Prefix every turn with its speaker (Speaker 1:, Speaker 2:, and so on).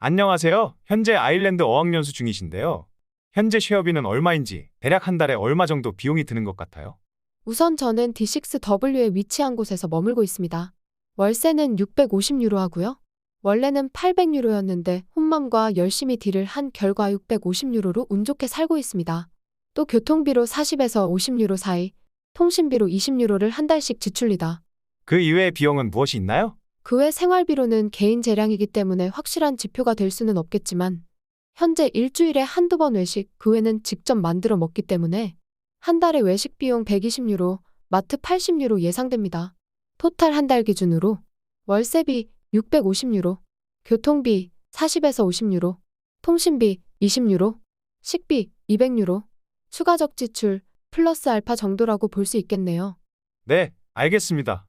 Speaker 1: 안녕하세요. 현재 아일랜드 어학연수 중이신데요. 현재 쉐어비는 얼마인지, 대략 한 달에 얼마 정도 비용이 드는 것 같아요?
Speaker 2: 우선 저는 D6W에 위치한 곳에서 머물고 있습니다. 월세는 650유로 하고요. 원래는 800유로였는데 혼맘과 열심히 딜을 한 결과 650유로로 운 좋게 살고 있습니다. 또 교통비로 40에서 50유로 사이, 통신비로 20유로를 한 달씩 지출리다.
Speaker 1: 그 이외의 비용은 무엇이 있나요?
Speaker 2: 그 외 생활비로는 개인 재량이기 때문에 확실한 지표가 될 수는 없겠지만 현재 일주일에 한두 번 외식, 그 외는 직접 만들어 먹기 때문에 한 달에 외식 비용 120유로, 마트 80유로 예상됩니다. 토탈 한 달 기준으로 월세비 650유로, 교통비 40에서 50유로, 통신비 20유로, 식비 200유로, 추가적 지출 플러스 알파 정도라고 볼 수 있겠네요.
Speaker 1: 네, 알겠습니다.